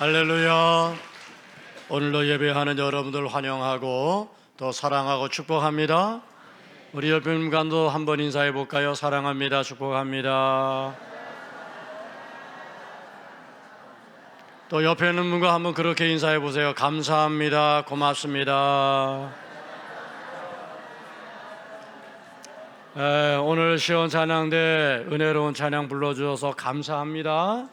할렐루야. 오늘도 예배하는 여러분들 환영하고 또 사랑하고 축복합니다. 우리 분과도 한번 인사해 볼까요? 사랑합니다. 축복합니다. 또 옆에 있는 분과 한번 그렇게 인사해 보세요. 감사합니다. 고맙습니다. 에, 오늘 시원 찬양대 은혜로운 찬양 불러주셔서 감사합니다.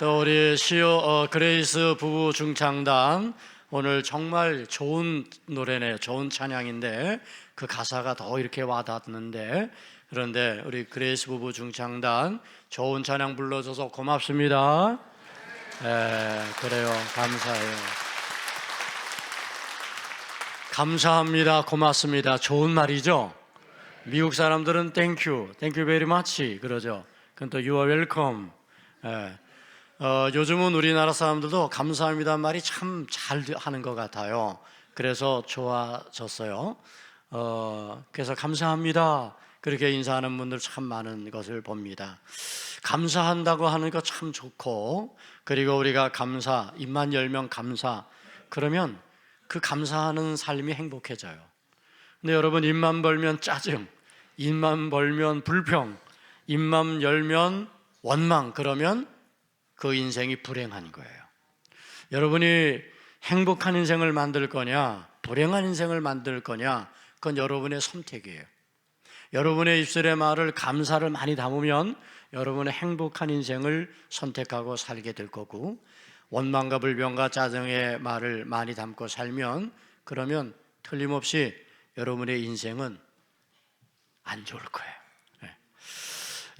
또 우리 시오 어, 그레이스 부부 중창단 오늘 정말 좋은 노래네, 좋은 찬양인데 그 가사가 더 이렇게 와닿는데 그런데 우리 그레이스 부부 중창단 좋은 찬양 불러줘서 고맙습니다. 예, 그래요, 감사해요. 감사합니다, 고맙습니다. 좋은 말이죠. 미국 사람들은 땡큐, 땡큐 베리 마치 그러죠. 그건 또 are welcome. 예. 어, 요즘은 우리나라 사람들도 감사합니다 말이 참 잘 하는 것 같아요. 그래서 좋아졌어요. 어, 그래서 감사합니다. 그렇게 인사하는 분들 참 많은 것을 봅니다. 감사한다고 하는 거 참 좋고, 그리고 우리가 감사, 입만 열면 감사, 그러면 그 감사하는 삶이 행복해져요. 근데 여러분, 입만 벌면 짜증, 입만 벌면 불평, 입만 열면 원망, 그러면 그 인생이 불행한 거예요. 여러분이 행복한 인생을 만들 거냐, 불행한 인생을 만들 거냐, 그건 여러분의 선택이에요. 여러분의 입술의 말을 감사를 많이 담으면 여러분의 행복한 인생을 선택하고 살게 될 거고, 원망과 불평과 짜증의 말을 많이 담고 살면 그러면 틀림없이 여러분의 인생은 안 좋을 거예요.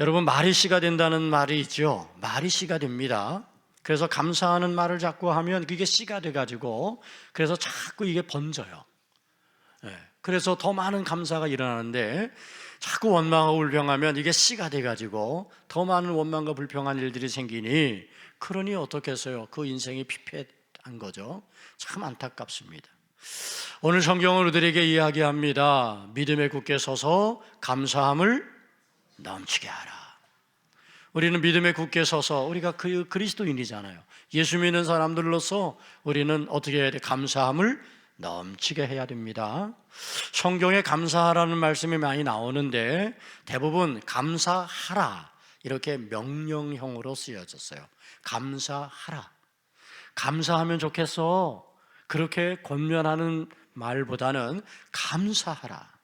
네. 여러분 말이 씨가 된다는 말이 있죠. 말이 씨가 됩니다. 그래서 감사하는 말을 자꾸 하면 그게 씨가 돼가지고 그래서 자꾸 이게 번져요. 예. 그래서 더 많은 감사가 일어나는데 자꾸 원망하고 불평하면 이게 씨가 돼가지고 더 많은 원망과 불평한 일들이 생기니 그러니 어떻겠어요? 그 인생이 피폐한 거죠. 참 안타깝습니다. 오늘 성경은 우리들에게 이야기합니다. 믿음에 굳게 서서 감사함을 넘치게 하라. 우리는 믿음에 굳게 서서 우리가 그 그리스도인이잖아요. 예수 믿는 사람들로서 우리는 어떻게 해야 돼? 감사함을 넘치게 해야 됩니다. 성경에 감사하라는 말씀이 많이 나오는데 대부분 감사하라 이렇게 명령형으로 쓰여졌어요. 감사하라. 감사하면 좋겠어. 그렇게 권면하는 말보다는 감사하라.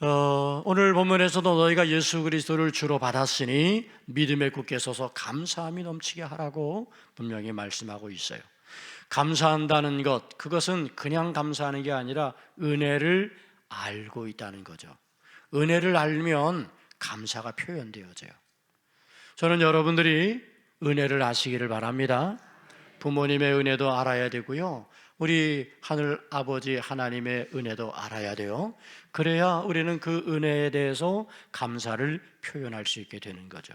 어, 오늘 본문에서도 너희가 예수 그리스도를 주로 받았으니 믿음에 굳게 서서 감사함이 넘치게 하라고 분명히 말씀하고 있어요. 감사한다는 것, 그것은 그냥 감사하는 게 아니라 은혜를 알고 있다는 거죠. 은혜를 알면 감사가 표현되어져요. 저는 여러분들이 은혜를 아시기를 바랍니다. 부모님의 은혜도 알아야 되고요. 우리 하늘 아버지 하나님의 은혜도 알아야 돼요. 그래야 우리는 그 은혜에 대해서 감사를 표현할 수 있게 되는 거죠.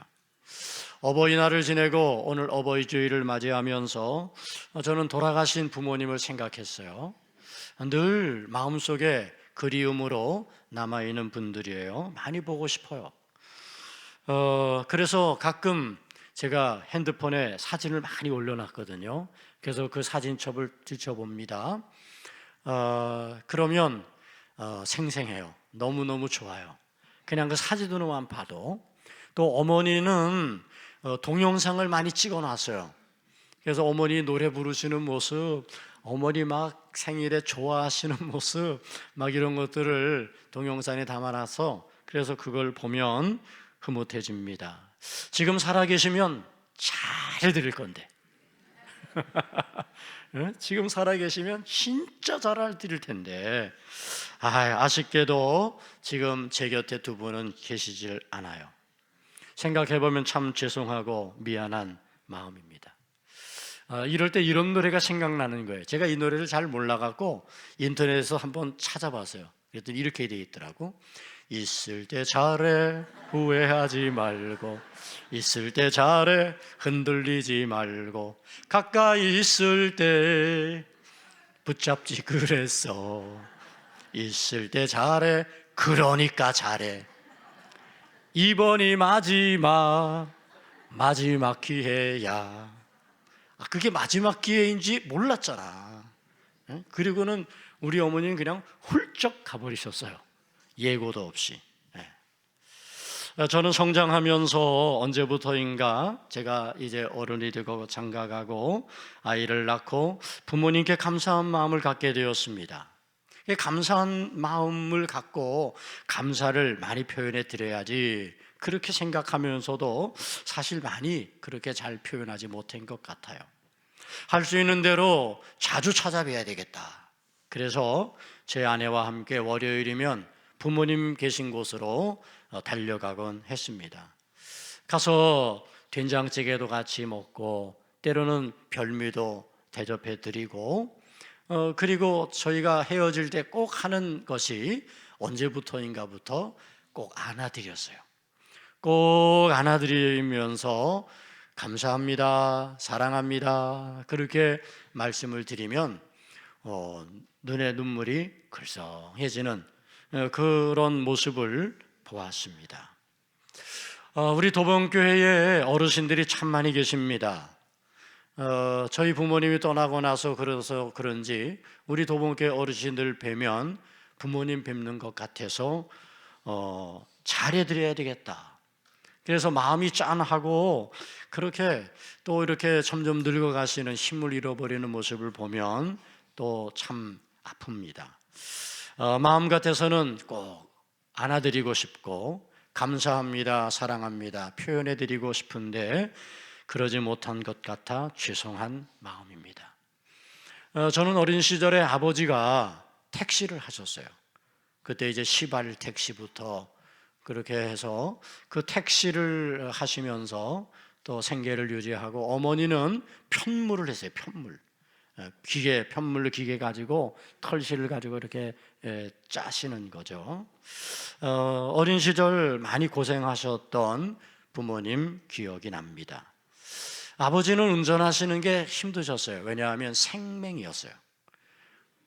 어버이날을 지내고 오늘 어버이 주일을 맞이하면서 저는 돌아가신 부모님을 생각했어요. 늘 마음속에 그리움으로 남아있는 분들이에요. 많이 보고 싶어요. 어, 그래서 가끔 제가 핸드폰에 사진을 많이 올려놨거든요. 그래서 그 사진첩을 들춰봅니다. 어, 그러면 어, 생생해요. 너무너무 좋아요. 그냥 그 사진으로만 봐도. 또 어머니는 어, 동영상을 많이 찍어 놨어요. 그래서 어머니 노래 부르시는 모습, 어머니 막 생일에 좋아하시는 모습, 막 이런 것들을 동영상에 담아놔서 그래서 그걸 보면 흐뭇해집니다. 지금 살아계시면 잘 해드릴 건데. 지금 살아계시면 진짜 잘 해드릴 텐데. 아, 아쉽게도 지금 제 곁에 두 분은 계시질 않아요. 생각해보면 참 죄송하고 미안한 마음입니다. 아, 이럴 때 이런 노래가 생각나는 거예요. 제가 이 노래를 잘 몰라갖고 인터넷에서 한번 찾아봤어요. 그랬더니 이렇게 되어 있더라고. 있을 때 잘해 후회하지 말고 있을 때 잘해 흔들리지 말고 가까이 있을 때 붙잡지 그랬어 있을 때 잘해 그러니까 잘해 이번이 마지막 마지막 기회야 아, 그게 마지막 기회인지 몰랐잖아. 예? 그리고는 우리 어머니는 그냥 훌쩍 가버리셨어요. 예고도 없이. 예. 어, 저는 성장하면서 언제부터인가 제가 이제 어른이 되고 장가가고 아이를 낳고 부모님께 감사한 마음을 갖게 되었습니다. 이 감사한 마음을 갖고 감사를 많이 표현해 드려야지 그렇게 생각하면서도 사실 많이 그렇게 잘 표현하지 못한 것 같아요. 할 수 있는 대로 자주 찾아뵈야 되겠다. 그래서 제 아내와 함께 월요일이면 부모님 계신 곳으로 어, 달려가곤 했습니다. 가서 된장찌개도 같이 먹고 때로는 별미도 대접해 드리고 어, 그리고 저희가 헤어질 때 꼭 하는 것이 언제부터인가부터 꼭 안아드렸어요. 꼭 안아드리면서 감사합니다, 사랑합니다. 그렇게 말씀을 드리면 어, 눈에 눈물이 글썽해지는 어, 그런 모습을 보았습니다. 어, 우리 도봉교회에 어르신들이 참 많이 계십니다. 어, 저희 부모님이 떠나고 나서 그래서 그런지 우리 도봉교회 어르신들 뵈면 부모님 뵙는 것 같아서 어, 잘해드려야 되겠다. 그래서 마음이 짠하고 그렇게 또 이렇게 점점 늙어가시는 힘을 잃어버리는 모습을 보면 또 참 아픕니다. 어, 마음 같아서는 꼭 안아드리고 싶고 감사합니다, 사랑합니다 표현해드리고 싶은데 그러지 못한 것 같아 죄송한 마음입니다. 어, 저는 어린 시절에 아버지가 택시를 하셨어요. 그때 이제 시발 택시부터 그렇게 해서 그 택시를 하시면서 또 생계를 유지하고 어머니는 편물을 했어요. 편물. 어, 기계 편물로 기계 가지고 털실을 가지고 이렇게 에, 짜시는 거죠. 어, 어린 시절 많이 고생하셨던 부모님 기억이 납니다. 아버지는 운전하시는 게 힘드셨어요. 왜냐하면 생맹이었어요.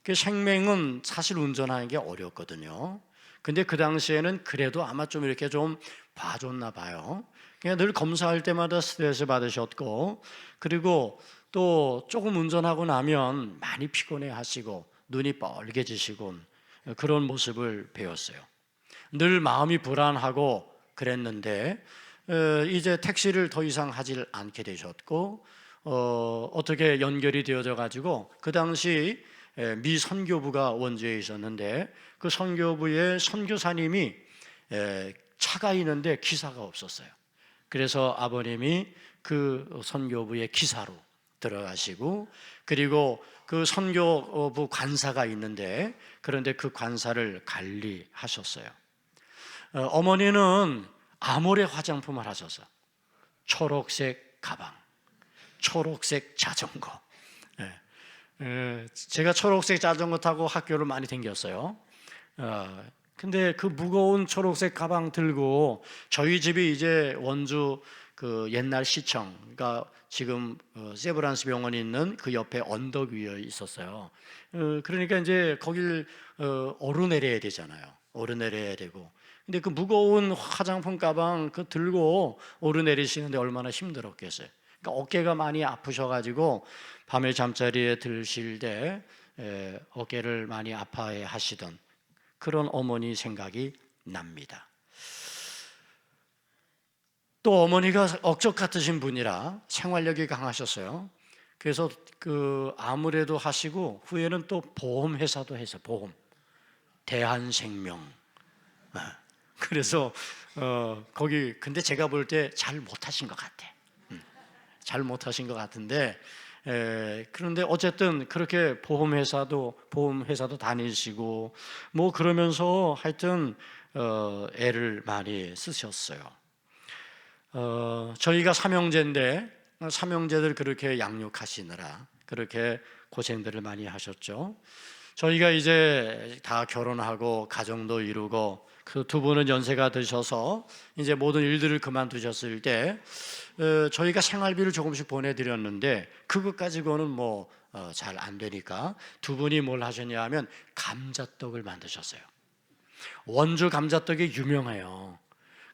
그 생맹은 사실 운전하는 게 어렵거든요. 근데 그 당시에는 그래도 아마 좀 이렇게 좀 봐줬나 봐요. 그냥 늘 검사할 때마다 스트레스 받으셨고, 그리고 또 조금 운전하고 나면 많이 피곤해 하시고, 눈이 뻘개지시곤 그런 모습을 배웠어요. 늘 마음이 불안하고 그랬는데, 어, 이제 택시를 더 이상 하질 않게 되셨고, 어, 어떻게 연결이 되어져 가지고, 그 당시 에, 미 선교부가 원주에 있었는데 그 선교부의 선교사님이 에, 차가 있는데 기사가 없었어요. 그래서 아버님이 그 선교부의 기사로 들어가시고 그리고 그 선교부 관사가 있는데 그런데 그 관사를 관리하셨어요. 어, 어머니는 아모레 화장품을 하셔서 초록색 가방, 초록색 자전거. 예. 에, 제가 초록색 자전거 타고 학교를 많이 다녔어요. 어, 근데 그 무거운 초록색 가방 들고 저희 집이 이제 원주 그 옛날 시청, 그러니까 지금 어, 세브란스 병원이 있는 그 옆에 언덕 위에 있었어요. 어, 그러니까 이제 거길 어, 오르내려야 되잖아요. 오르내려야 되고. 근데 그 무거운 화장품 가방 그 들고 오르내리시는데 얼마나 힘들었겠어요. 그러니까 어깨가 많이 아프셔가지고 밤에 잠자리에 들실 때 에, 어깨를 많이 아파해 하시던 그런 어머니 생각이 납니다. 또 어머니가 억적 같으신 분이라 생활력이 강하셨어요. 그래서 그 아무래도 하시고 후에는 또 보험 회사도 해서 보험 대한생명. 아, 그래서 어, 거기 근데 제가 볼 때 잘 못하신 것 같아. 음, 잘 못하신 것 같은데 에, 그런데 어쨌든 그렇게 보험 회사도 보험 회사도 다니시고 뭐 그러면서 하여튼 어, 애를 많이 쓰셨어요. 어, 저희가 삼형제인데 삼형제들 그렇게 양육하시느라 그렇게 고생들을 많이 하셨죠. 저희가 이제 다 결혼하고 가정도 이루고 그 두 분은 연세가 드셔서 이제 모든 일들을 그만두셨을 때 어, 저희가 생활비를 조금씩 보내드렸는데 그것 가지고는 뭐잘안 되니까 두 분이 뭘 하셨냐 하면 감자떡을 만드셨어요. 원주 감자떡이 유명해요.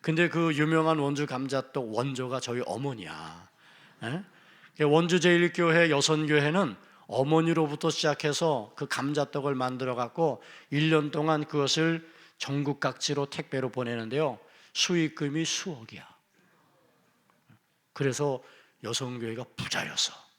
근데 그 유명한 원주 감자떡 원조가 저희 어머니야. 예? 원주 제일교회 여선교회는 어머니로부터 시작해서 그 감자떡을 만들어 갖고 1년 동안 그것을 전국 각지로 택배로 보내는데요. 수익금이 수억이야. 그래서 여성교회가 부자였어.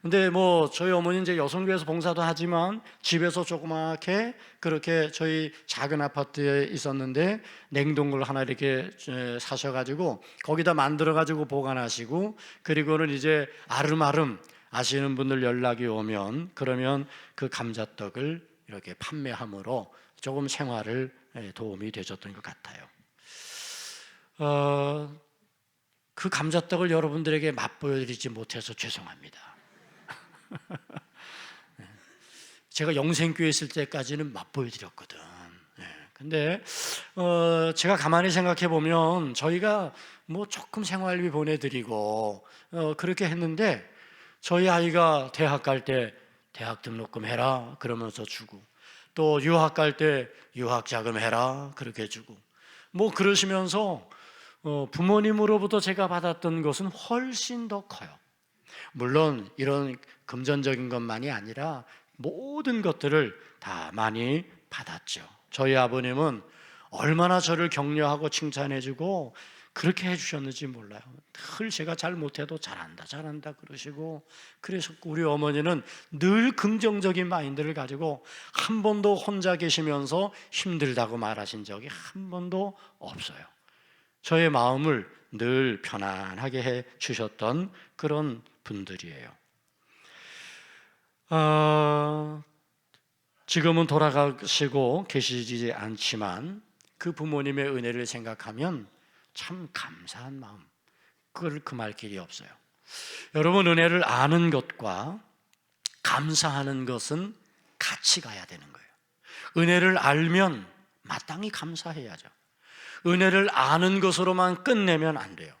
예. 근데 뭐 저희 어머니 이제 여성교회에서 봉사도 하지만 집에서 조그맣게 그렇게 저희 작은 아파트에 있었는데 냉동고를 하나 이렇게 에, 사셔가지고 거기다 만들어가지고 보관하시고 그리고는 이제 아름아름 아시는 분들 연락이 오면 그러면 그 감자떡을 이렇게 판매함으로 조금 생활을 에, 도움이 되셨던 것 같아요. 어, 그 감자떡을 여러분들에게 맛보여드리지 못해서 죄송합니다. 네. 제가 영생교회 있을 때까지는 맛보여드렸거든. 네. 근데 어, 제가 가만히 생각해 보면 저희가 뭐 조금 생활비 보내드리고 어, 그렇게 했는데 저희 아이가 대학 갈 때 대학 등록금 해라 그러면서 주고 또 유학 갈 때 유학 자금 해라 그렇게 주고 뭐 그러시면서 어, 부모님으로부터 제가 받았던 것은 훨씬 더 커요. 물론 이런 금전적인 것만이 아니라 모든 것들을 다 많이 받았죠. 저희 아버님은 얼마나 저를 격려하고 칭찬해주고 그렇게 해주셨는지 몰라요. 늘 제가 잘 못해도 잘한다, 잘한다 그러시고 그래서 우리 어머니는 늘 긍정적인 마인드를 가지고 한 번도 혼자 계시면서 힘들다고 말하신 적이 한 번도 없어요. 저의 마음을 늘 편안하게 해 주셨던 그런 분들이에요. 어, 지금은 돌아가시고 계시지 않지만 그 부모님의 은혜를 생각하면 참 감사한 마음. 그걸 금할 길이 없어요. 여러분 은혜를 아는 것과 감사하는 것은 같이 가야 되는 거예요. 은혜를 알면 마땅히 감사해야죠. 은혜를 아는 것으로만 끝내면 안 돼요.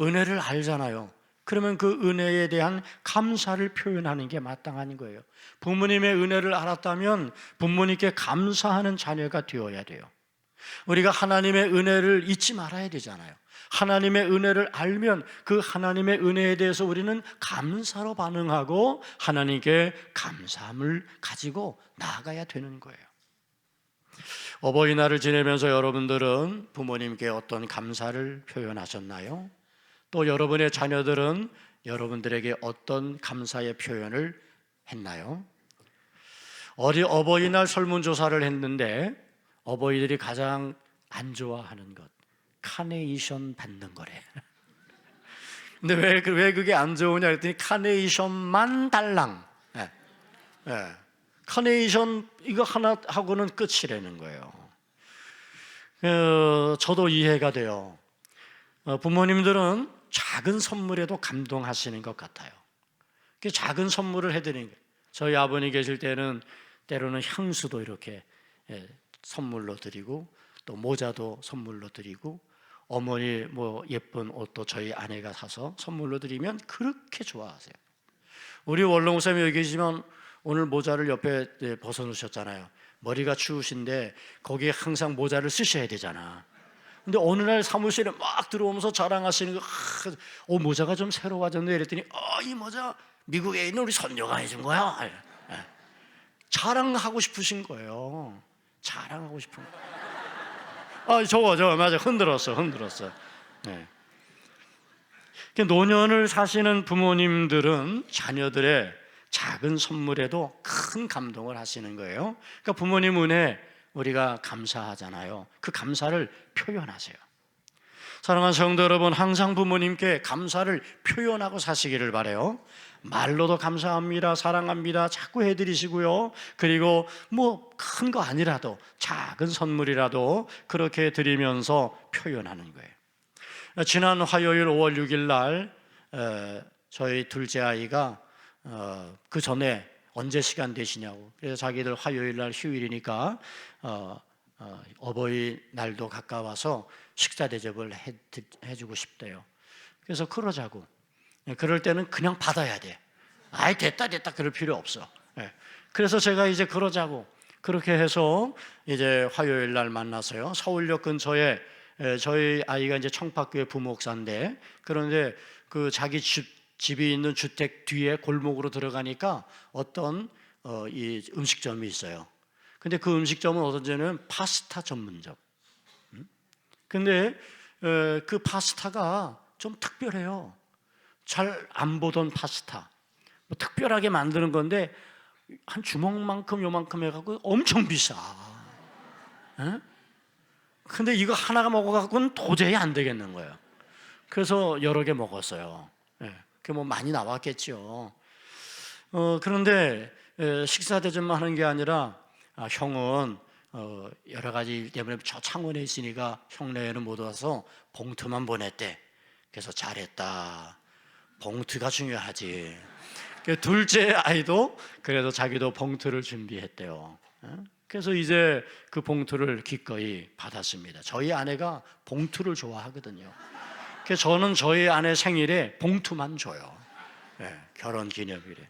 은혜를 알잖아요. 그러면 그 은혜에 대한 감사를 표현하는 게 마땅한 거예요. 부모님의 은혜를 알았다면 부모님께 감사하는 자녀가 되어야 돼요. 우리가 하나님의 은혜를 잊지 말아야 되잖아요. 하나님의 은혜를 알면 그 하나님의 은혜에 대해서 우리는 감사로 반응하고 하나님께 감사함을 가지고 나아가야 되는 거예요. 어버이날을 지내면서 여러분들은 부모님께 어떤 감사를 표현하셨나요? 또 여러분의 자녀들은 여러분들에게 어떤 감사의 표현을 했나요? 어디 어버이날 설문조사를 했는데 어버이들이 가장 안 좋아하는 것 카네이션 받는 거래. 근데 왜, 그- 왜 그게 안 좋으냐 그랬더니 카네이션만 달랑. 예. 예. 카네이션 이거 하나 하고는 끝이라는 거예요. 어, 저도 이해가 돼요. 어, 부모님들은 작은 선물에도 감동하시는 것 같아요. 그 작은 선물을 해드리는 거예요. 저희 아버님 계실 때는 때로는 향수도 이렇게 예, 선물로 드리고 또 모자도 선물로 드리고 어머니 뭐 예쁜 옷도 저희 아내가 사서 선물로 드리면 그렇게 좋아하세요. 우리 목사님 여기 계시면 오늘 모자를 옆에 네, 벗어놓으셨잖아요. 머리가 추우신데 거기에 항상 모자를 쓰셔야 되잖아. 근데 어느 날 사무실에 막 들어오면서 자랑하시는 거, 아, 어 모자가 좀 새로워졌네 이랬더니, 어 이 모자 미국에 있는 우리 손녀가 해준 거야. 예, 예. 자랑하고 싶으신 거예요. 자랑하고 싶은 거. 아 저거 저거 맞아 흔들었어 흔들었어. 네. 그 노년을 사시는 부모님들은 자녀들의 작은 선물에도 큰 감동을 하시는 거예요. 그러니까 부모님 은혜 우리가 감사하잖아요. 그 감사를 표현하세요. 사랑하는 성도 여러분, 항상 부모님께 감사를 표현하고 사시기를 바래요. 말로도 감사합니다, 사랑합니다, 자꾸 해드리시고요. 그리고 뭐 큰 거 아니라도 작은 선물이라도 그렇게 드리면서 표현하는 거예요. 지난 화요일 5월 6일 날 에, 저희 둘째 아이가 어, 그 전에 언제 시간 되시냐고 그래서 자기들 화요일 날 휴일이니까 어, 어, 어버이 날도 가까워서 식사 대접을 해, 해주고 싶대요. 그래서 그러자고. 예, 그럴 때는 그냥 받아야 돼. 아이 됐다 됐다 그럴 필요 없어. 예. 그래서 제가 이제 그러자고 그렇게 해서 이제 화요일 날 만나서요. 서울역 근처에 에, 저희 아이가 이제 청파교회 부목사인데 그런데 그 자기 집 집이 있는 주택 뒤에 골목으로 들어가니까 어떤 어, 이 음식점이 있어요. 근데 그 음식점은 어떤지는 파스타 전문점. 음? 근데 에, 그 파스타가 좀 특별해요. 잘 안 보던 파스타. 뭐 특별하게 만드는 건데 한 주먹만큼 요만큼 해갖고 엄청 비싸. 에? 근데 이거 하나가 먹어갖고는 도저히 안 되겠는 거예요. 그래서 여러 개 먹었어요. 예, 그뭐 많이 나왔겠죠. 어, 그런데 에, 식사 대접만 하는 게 아니라 아, 형은 어, 여러 가지 일 때문에 저 창원에 있으니까 형네에는 못 와서 봉투만 보냈대. 그래서 잘했다. 봉투가 중요하지. 그 둘째 아이도 그래도 자기도 봉투를 준비했대요. 어? 그래서 이제 그 봉투를 기꺼이 받았습니다. 저희 아내가 봉투를 좋아하거든요. 그래서 저는 저희 아내 생일에 봉투만 줘요. 예, 결혼 기념일에.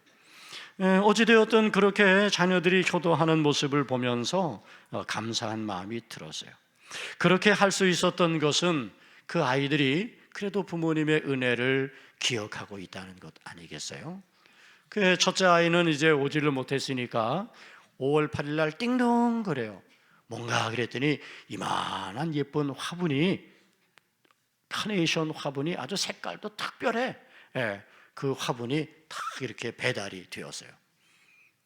예, 어찌되었든 그렇게 자녀들이 효도하는 모습을 보면서 어, 감사한 마음이 들었어요. 그렇게 할 수 있었던 것은 그 아이들이 그래도 부모님의 은혜를 기억하고 있다는 것 아니겠어요? 그 첫째 아이는 이제 오지를 못했으니까 5월 8일 날 띵동 그래요. 뭔가 그랬더니 이만한 예쁜 화분이 카네이션 화분이 아주 색깔도 특별해. 예, 그 화분이 딱 이렇게 배달이 되었어요.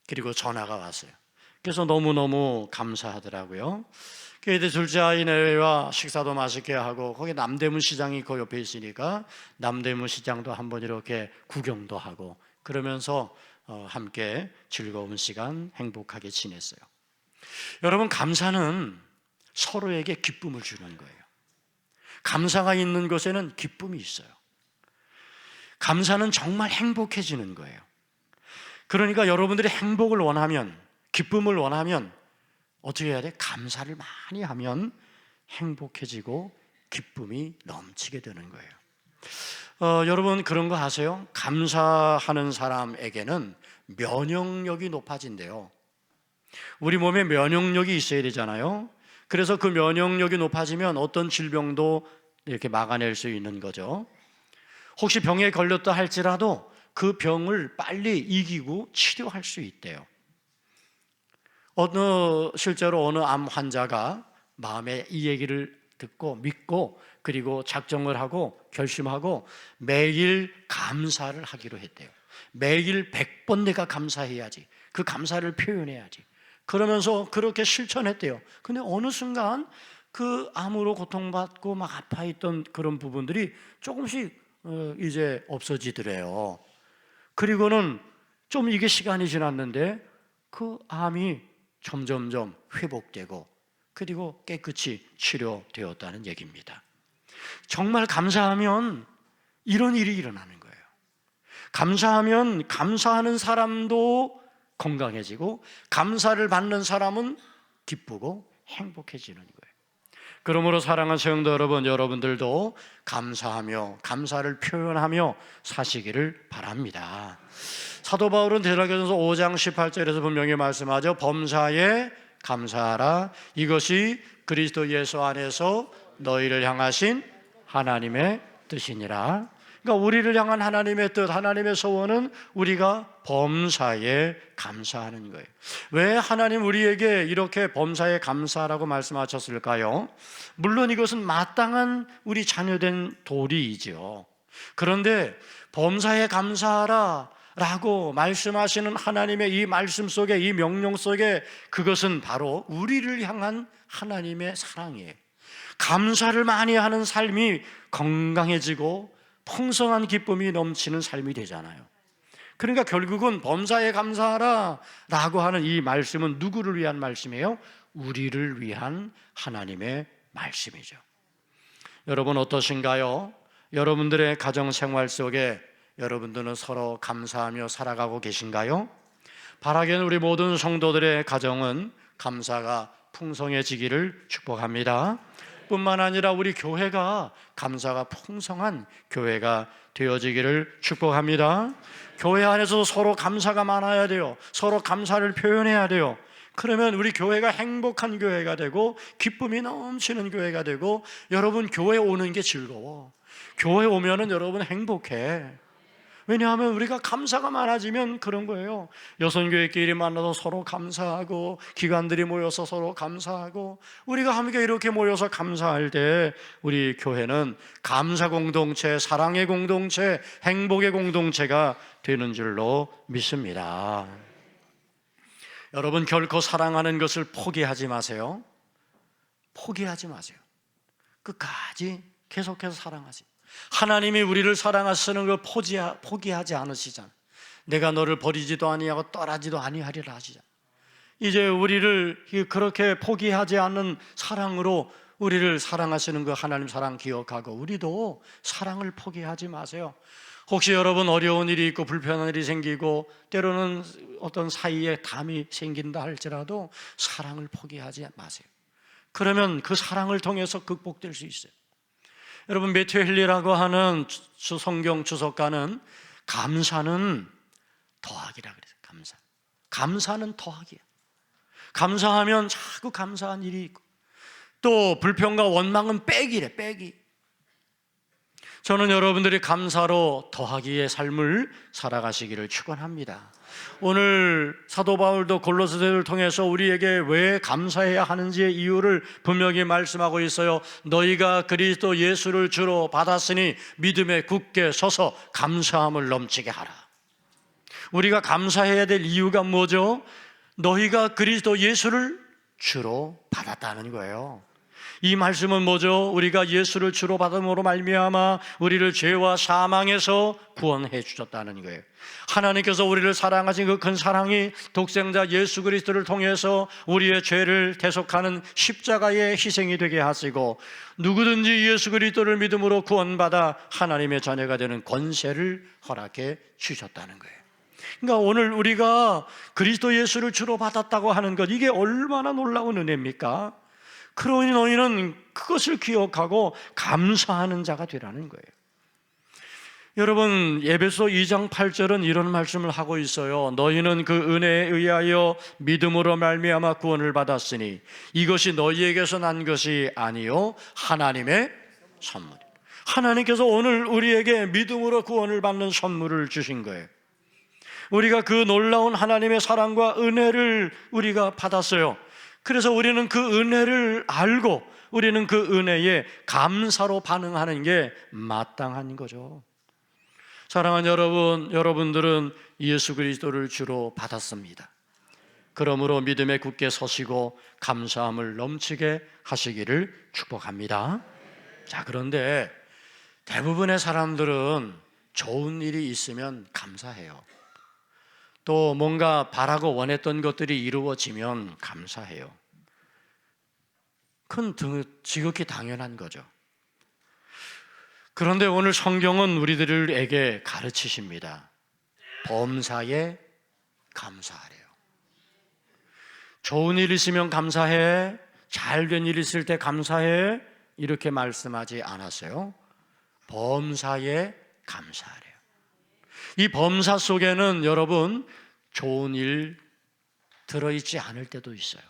그리고 전화가 왔어요. 그래서 너무너무 감사하더라고요. 그 이제 둘째 아이네와 식사도 맛있게 하고 거기 남대문 시장이 그 옆에 있으니까 남대문 시장도 한번 이렇게 구경도 하고 그러면서 어, 함께 즐거운 시간 행복하게 지냈어요. 여러분 감사는 서로에게 기쁨을 주는 거예요. 감사가 있는 것에는 기쁨이 있어요. 감사는 정말 행복해지는 거예요. 그러니까 여러분들이 행복을 원하면, 기쁨을 원하면 어떻게 해야 돼? 감사를 많이 하면 행복해지고 기쁨이 넘치게 되는 거예요. 어, 여러분 그런 거 아세요? 감사하는 사람에게는 면역력이 높아진대요. 우리 몸에 면역력이 있어야 되잖아요. 그래서 그 면역력이 높아지면 어떤 질병도 이렇게 막아낼 수 있는 거죠. 혹시 병에 걸렸다 할지라도 그 병을 빨리 이기고 치료할 수 있대요. 어느 실제로 어느 암 환자가 마음에 이 얘기를 듣고 믿고 그리고 작정을 하고 결심하고 매일 감사를 하기로 했대요. 매일 100번 내가 감사해야지. 그 감사를 표현해야지. 그러면서 그렇게 실천했대요. 근데 어느 순간 그 암으로 고통받고 막 아파했던 그런 부분들이 조금씩 어, 이제 없어지더래요. 그리고는 좀 이게 시간이 지났는데 그 암이 점점점 회복되고 그리고 깨끗이 치료되었다는 얘기입니다. 정말 감사하면 이런 일이 일어나는 거예요. 감사하면 감사하는 사람도 건강해지고 감사를 받는 사람은 기쁘고 행복해지는 거예요. 그러므로 사랑하는 성도 여러분, 여러분들도 감사하며 감사를 표현하며 사시기를 바랍니다. 사도 바울은 대사교전서 5장 18절에서 분명히 말씀하죠. 범사에 감사하라. 이것이 그리스도 예수 안에서 너희를 향하신 하나님의 뜻이니라. 그러니까 우리를 향한 하나님의 뜻, 하나님의 소원은 우리가 범사에 감사하는 거예요. 왜 하나님 우리에게 이렇게 범사에 감사라고 말씀하셨을까요? 물론 이것은 마땅한 우리 자녀된 도리이죠. 그런데 범사에 감사하라 라고 말씀하시는 하나님의 이 말씀 속에 이 명령 속에 그것은 바로 우리를 향한 하나님의 사랑이에요. 감사를 많이 하는 삶이 건강해지고 풍성한 기쁨이 넘치는 삶이 되잖아요. 그러니까 결국은 범사에 감사하라 라고 하는 이 말씀은 누구를 위한 말씀이에요? 우리를 위한 하나님의 말씀이죠. 여러분 어떠신가요? 여러분들의 가정 생활 속에 여러분들은 서로 감사하며 살아가고 계신가요? 바라기는 우리 모든 성도들의 가정은 감사가 풍성해지기를 축복합니다. 뿐만 아니라 우리 교회가 감사가 풍성한 교회가 되어지기를 축복합니다. 교회 안에서도 서로 감사가 많아야 돼요. 서로 감사를 표현해야 돼요. 그러면 우리 교회가 행복한 교회가 되고 기쁨이 넘치는 교회가 되고 여러분 교회 오는 게 즐거워. 교회 오면은 여러분 행복해. 왜냐하면 우리가 감사가 많아지면 그런 거예요. 여선교회끼리 만나서 서로 감사하고 기관들이 모여서 서로 감사하고 우리가 함께 이렇게 모여서 감사할 때 우리 교회는 감사 공동체, 사랑의 공동체, 행복의 공동체가 되는 줄로 믿습니다. 여러분 결코 사랑하는 것을 포기하지 마세요. 포기하지 마세요. 끝까지 계속해서 사랑하세요. 하나님이 우리를 사랑하시는 걸 포기하, 포기하지 않으시잖아. 내가 너를 버리지도 아니하고 떠나지도 아니하리라 하시잖아. 이제 우리를 그렇게 포기하지 않는 사랑으로 우리를 사랑하시는 그 하나님 사랑 기억하고 우리도 사랑을 포기하지 마세요. 혹시 여러분 어려운 일이 있고 불편한 일이 생기고 때로는 어떤 사이에 담이 생긴다 할지라도 사랑을 포기하지 마세요. 그러면 그 사랑을 통해서 극복될 수 있어요. 여러분 매튜 헨리라고 하는 주 성경 주석가는 감사는 더하기라 그래요. 감사. 감사는 더하기야. 감사하면 자꾸 감사한 일이 있고 또 불평과 원망은 빼기래 빼기. 저는 여러분들이 감사로 더하기의 삶을 살아가시기를 축원합니다. 오늘 사도 바울도 골로새를 통해서 우리에게 왜 감사해야 하는지의 이유를 분명히 말씀하고 있어요. 너희가 그리스도 예수를 주로 받았으니 믿음에 굳게 서서 감사함을 넘치게 하라. 우리가 감사해야 될 이유가 뭐죠? 너희가 그리스도 예수를 주로 받았다는 거예요. 이 말씀은 뭐죠? 우리가 예수를 주로 받음으로 말미암아 우리를 죄와 사망에서 구원해 주셨다는 거예요. 하나님께서 우리를 사랑하신 그 큰 사랑이 독생자 예수 그리스도를 통해서 우리의 죄를 대속하는 십자가의 희생이 되게 하시고 누구든지 예수 그리스도를 믿음으로 구원받아 하나님의 자녀가 되는 권세를 허락해 주셨다는 거예요. 그러니까 오늘 우리가 그리스도 예수를 주로 받았다고 하는 것 이게 얼마나 놀라운 은혜입니까? 그러니 너희는 그것을 기억하고 감사하는 자가 되라는 거예요. 여러분 예배소 2장 8절은 이런 말씀을 하고 있어요. 너희는 그 은혜에 의하여 믿음으로 말미암아 구원을 받았으니 이것이 너희에게서 난 것이 아니요 하나님의 선물. 하나님께서 오늘 우리에게 믿음으로 구원을 받는 선물을 주신 거예요. 우리가 그 놀라운 하나님의 사랑과 은혜를 우리가 받았어요. 그래서 우리는 그 은혜를 알고 우리는 그 은혜에 감사로 반응하는 게 마땅한 거죠. 사랑하는 여러분, 여러분들은 예수 그리스도를 주로 받았습니다. 그러므로 믿음에 굳게 서시고 감사함을 넘치게 하시기를 축복합니다. 자, 그런데 대부분의 사람들은 좋은 일이 있으면 감사해요. 또 뭔가 바라고 원했던 것들이 이루어지면 감사해요. 큰 지극히 당연한 거죠. 그런데 오늘 성경은 우리들에게 가르치십니다. 범사에 감사하래요. 좋은 일 있으면 감사해. 잘 된 일 있을 때 감사해. 이렇게 말씀하지 않았어요. 범사에 감사하래요. 이 범사 속에는 여러분 좋은 일 들어있지 않을 때도 있어요.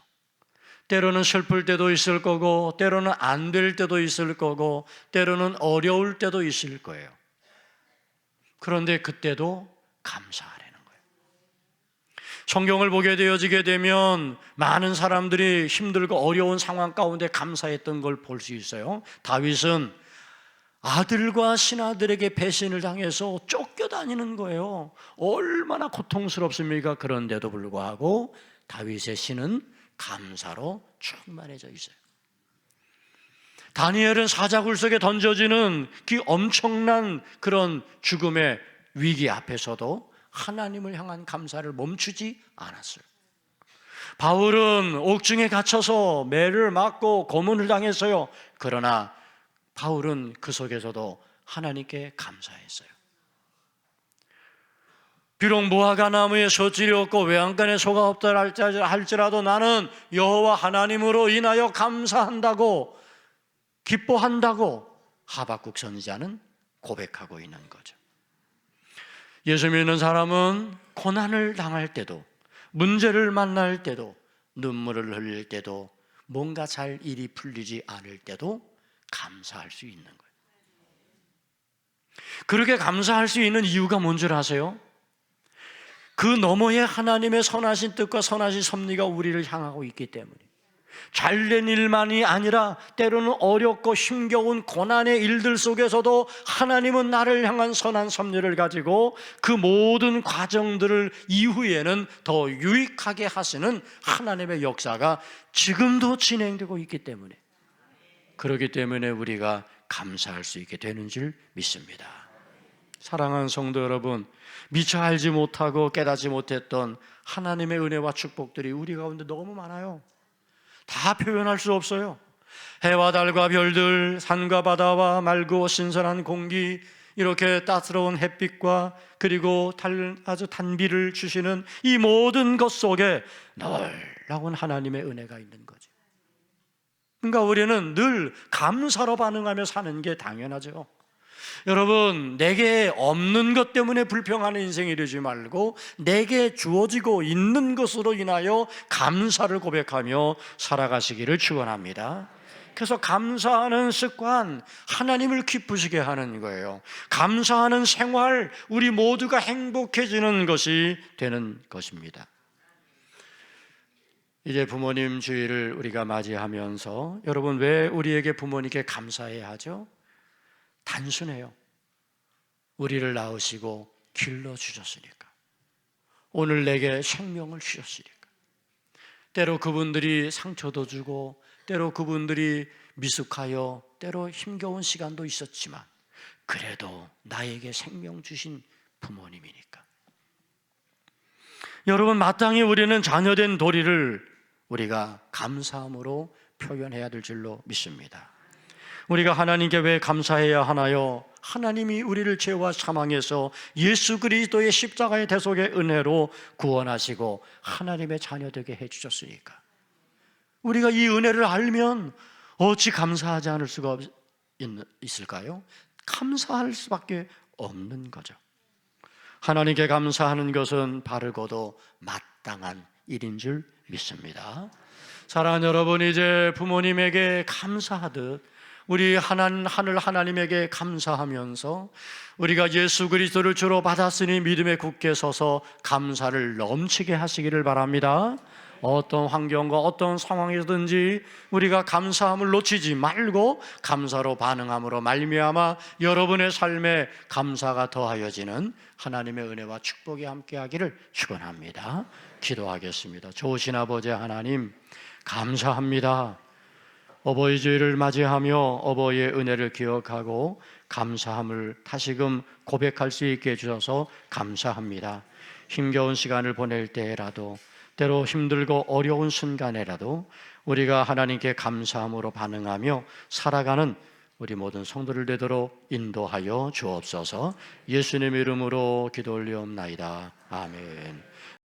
때로는 슬플 때도 있을 거고, 때로는 안 될 때도 있을 거고, 때로는 어려울 때도 있을 거예요. 그런데 그때도 감사하라는 거예요. 성경을 보게 되어지게 되면 많은 사람들이 힘들고 어려운 상황 가운데 감사했던 걸 볼 수 있어요. 다윗은 아들과 신하들에게 배신을 당해서 쫓겨다니는 거예요. 얼마나 고통스럽습니까? 그런데도 불구하고 다윗의 신은 감사로 충만해져 있어요. 다니엘은 사자굴 속에 던져지는 그 엄청난 그런 죽음의 위기 앞에서도 하나님을 향한 감사를 멈추지 않았어요. 바울은 옥중에 갇혀서 매를 맞고 고문을 당했어요. 그러나 바울은 그 속에서도 하나님께 감사했어요. 비록 무화과 나무에 솥질이 없고 외양간에 소가 없다 할지라도 나는 여호와 하나님으로 인하여 감사한다고 기뻐한다고 하박국 선지자는 고백하고 있는 거죠. 예수 믿는 사람은 고난을 당할 때도 문제를 만날 때도 눈물을 흘릴 때도 뭔가 잘 일이 풀리지 않을 때도 감사할 수 있는 거예요. 그렇게 감사할 수 있는 이유가 뭔 줄 아세요? 그 너머에 하나님의 선하신 뜻과 선하신 섭리가 우리를 향하고 있기 때문에 잘된 일만이 아니라 때로는 어렵고 힘겨운 고난의 일들 속에서도 하나님은 나를 향한 선한 섭리를 가지고 그 모든 과정들을 이후에는 더 유익하게 하시는 하나님의 역사가 지금도 진행되고 있기 때문에 그렇기 때문에 우리가 감사할 수 있게 되는 줄 믿습니다. 사랑하는 성도 여러분, 미처 알지 못하고 깨닫지 못했던 하나님의 은혜와 축복들이 우리 가운데 너무 많아요. 다 표현할 수 없어요. 해와 달과 별들, 산과 바다와 맑고 신선한 공기, 이렇게 따스러운 햇빛과 그리고 달, 아주 단비를 주시는 이 모든 것 속에 놀라운 하나님의 은혜가 있는 거죠. 그러니까 우리는 늘 감사로 반응하며 사는 게 당연하죠. 여러분, 내게 없는 것 때문에 불평하는 인생이 되지 말고 내게 주어지고 있는 것으로 인하여 감사를 고백하며 살아가시기를 축원합니다. 그래서 감사하는 습관 하나님을 기쁘시게 하는 거예요. 감사하는 생활 우리 모두가 행복해지는 것이 되는 것입니다. 이제 부모님 주일을 우리가 맞이하면서 여러분 왜 우리에게 부모님께 감사해야 하죠? 단순해요. 우리를 낳으시고 길러 주셨으니까. 오늘 내게 생명을 주셨으니까. 때로 그분들이 상처도 주고 때로 그분들이 미숙하여 때로 힘겨운 시간도 있었지만 그래도 나에게 생명 주신 부모님이니까. 여러분 마땅히 우리는 자녀된 도리를 우리가 감사함으로 표현해야 될 줄로 믿습니다. 우리가 하나님께 왜 감사해야 하나요? 하나님이 우리를 죄와 사망에서 예수 그리스도의 십자가의 대속의 은혜로 구원하시고 하나님의 자녀 되게 해 주셨으니까. 우리가 이 은혜를 알면 어찌 감사하지 않을 수가 없, 있을까요? 감사할 수밖에 없는 거죠. 하나님께 감사하는 것은 바르고도 마땅한 일인 줄 믿습니다. 사랑하는 여러분, 이제 부모님에게 감사하듯 우리 하나님, 하늘 하나님에게 감사하면서 우리가 예수 그리스도를 주로 받았으니 믿음에 굳게 서서 감사를 넘치게 하시기를 바랍니다. 어떤 환경과 어떤 상황이든지 우리가 감사함을 놓치지 말고 감사로 반응함으로 말미암아 여러분의 삶에 감사가 더하여지는 하나님의 은혜와 축복이 함께하기를 축원합니다. 기도하겠습니다. 좋으신 아버지 하나님 감사합니다. 어버이 주일을 맞이하며 어버이의 은혜를 기억하고 감사함을 다시금 고백할 수 있게 해주셔서 감사합니다. 힘겨운 시간을 보낼 때라도 때로 힘들고 어려운 순간에라도 우리가 하나님께 감사함으로 반응하며 살아가는 우리 모든 성도를 되도록 인도하여 주옵소서 예수님 이름으로 기도 올리옵나이다. 아멘.